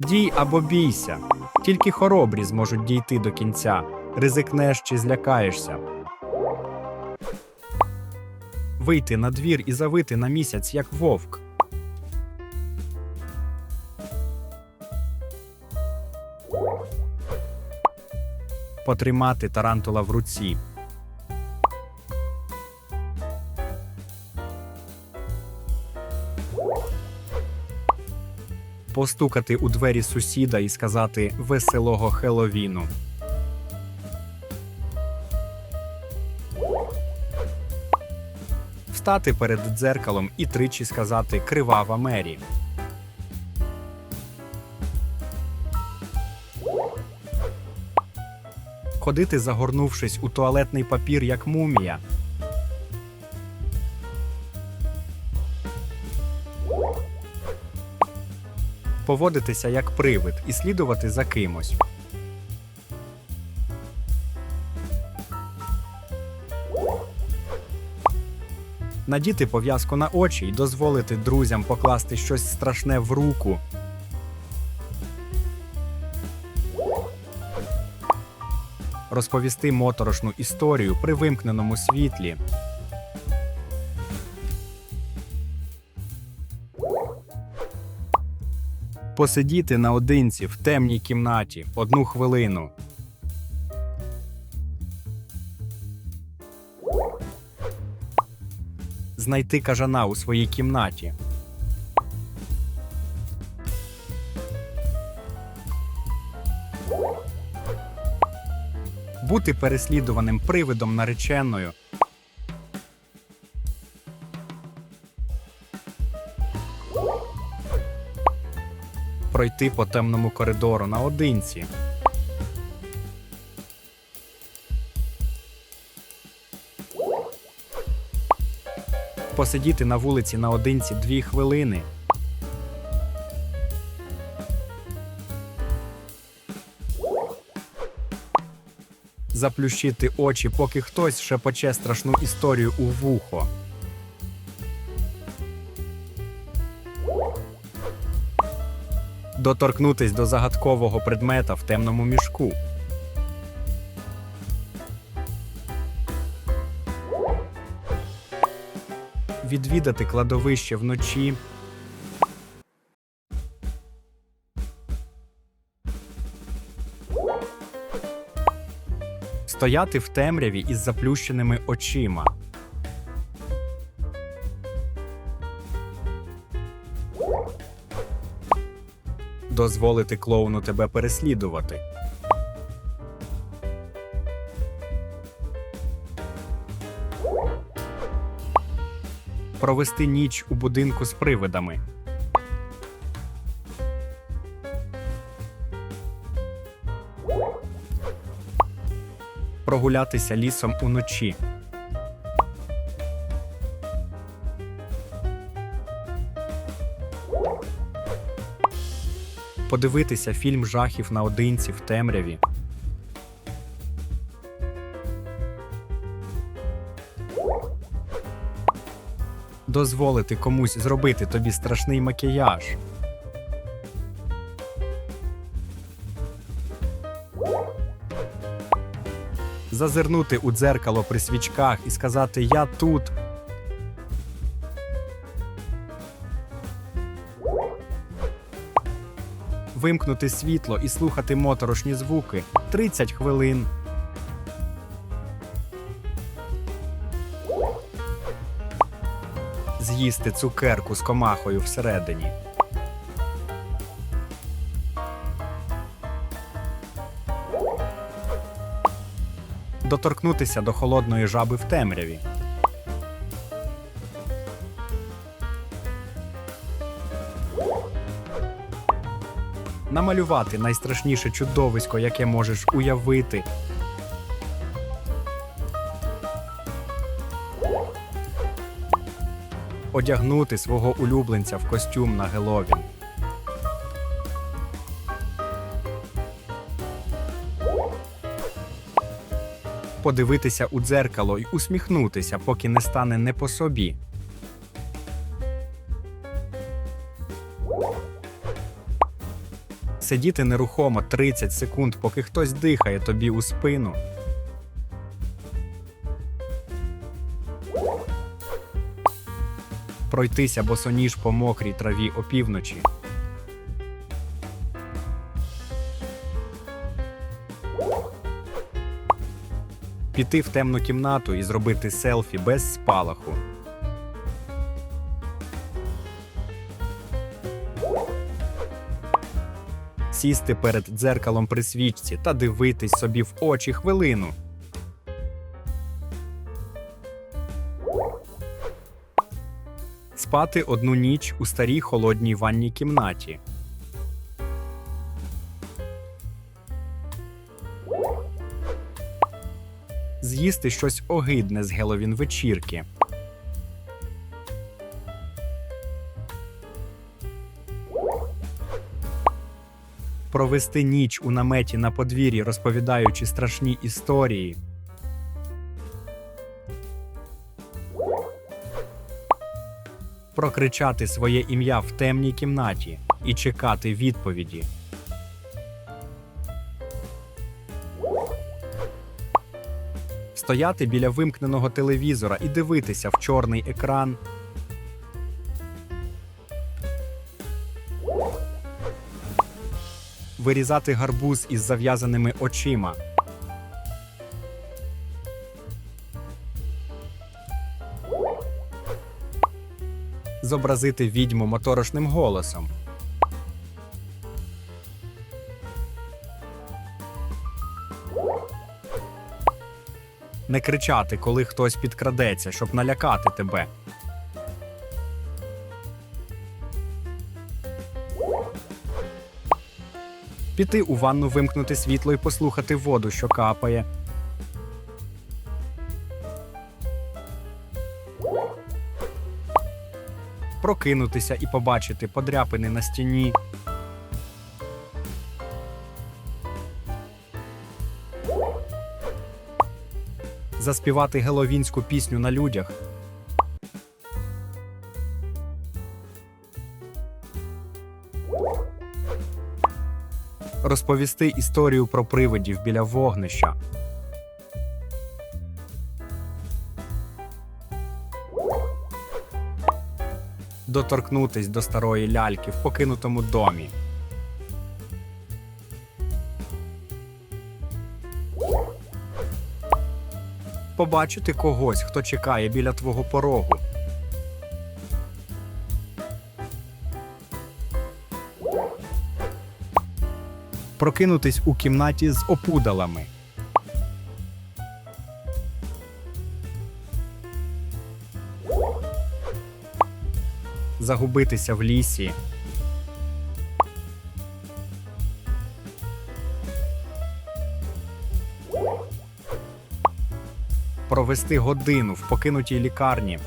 Дій або бійся. Тільки хоробрі зможуть дійти до кінця. Ризикнеш чи злякаєшся. Вийти на двір і завити на місяць, як вовк. Потримати тарантула в руці. Постукати у двері сусіда і сказати веселого Хеловіну. Встати перед дзеркалом і тричі сказати Кривава Мері. Ходити, загорнувшись у туалетний папір, як мумія. Поводитися як привид і слідувати за кимось. Надіти пов'язку на очі і дозволити друзям покласти щось страшне в руку. Розповісти моторошну історію при вимкненому світлі. Посидіти наодинці в темній кімнаті одну хвилину. Знайти кажана у своїй кімнаті. Бути переслідуваним привидом нареченою. Пройти по темному коридору наодинці. Посидіти на вулиці наодинці дві хвилини. Заплющити очі, поки хтось шепоче страшну історію у вухо. Доторкнутись до загадкового предмета в темному мішку. Відвідати кладовище вночі. Стояти в темряві із заплющеними очима. Дозволити клоуну тебе переслідувати. Провести ніч у будинку з привидами. Прогулятися лісом уночі. Подивитися фільм жахів наодинці в темряві. Дозволити комусь зробити тобі страшний макіяж. Зазирнути у дзеркало при свічках і сказати Я тут. Вимкнути світло і слухати моторошні звуки 30 хвилин. З'їсти цукерку з комахою всередині. Доторкнутися до холодної жаби в темряві. Намалювати найстрашніше чудовисько, яке можеш уявити. Одягнути свого улюбленця в костюм на Геловін. Подивитися у дзеркало й усміхнутися, поки не стане не по собі. Сидіти нерухомо 30 секунд, поки хтось дихає тобі у спину. Пройтися босоніж по мокрій траві опівночі. Піти в темну кімнату і зробити селфі без спалаху. Сісти перед дзеркалом при свічці та дивитись собі в очі хвилину. Спати одну ніч у старій холодній ванній кімнаті. З'їсти щось огидне з Геловін вечірки. Провести ніч у наметі на подвір'ї, розповідаючи страшні історії. Прокричати своє ім'я в темній кімнаті і чекати відповіді. Стояти біля вимкненого телевізора і дивитися в чорний екран. Вирізати гарбуз із зав'язаними очима. Зобразити відьму моторошним голосом. Не кричати, коли хтось підкрадеться, щоб налякати тебе. Піти у ванну, вимкнути світло і послухати воду, що капає. Прокинутися і побачити подряпини на стіні. Заспівати геловінську пісню на людях. Розповісти історію про привидів біля вогнища. Доторкнутись до старої ляльки в покинутому домі. Побачити когось, хто чекає біля твого порогу. Прокинутись у кімнаті з опудалами. Загубитися в лісі. Провести годину в покинутій лікарні.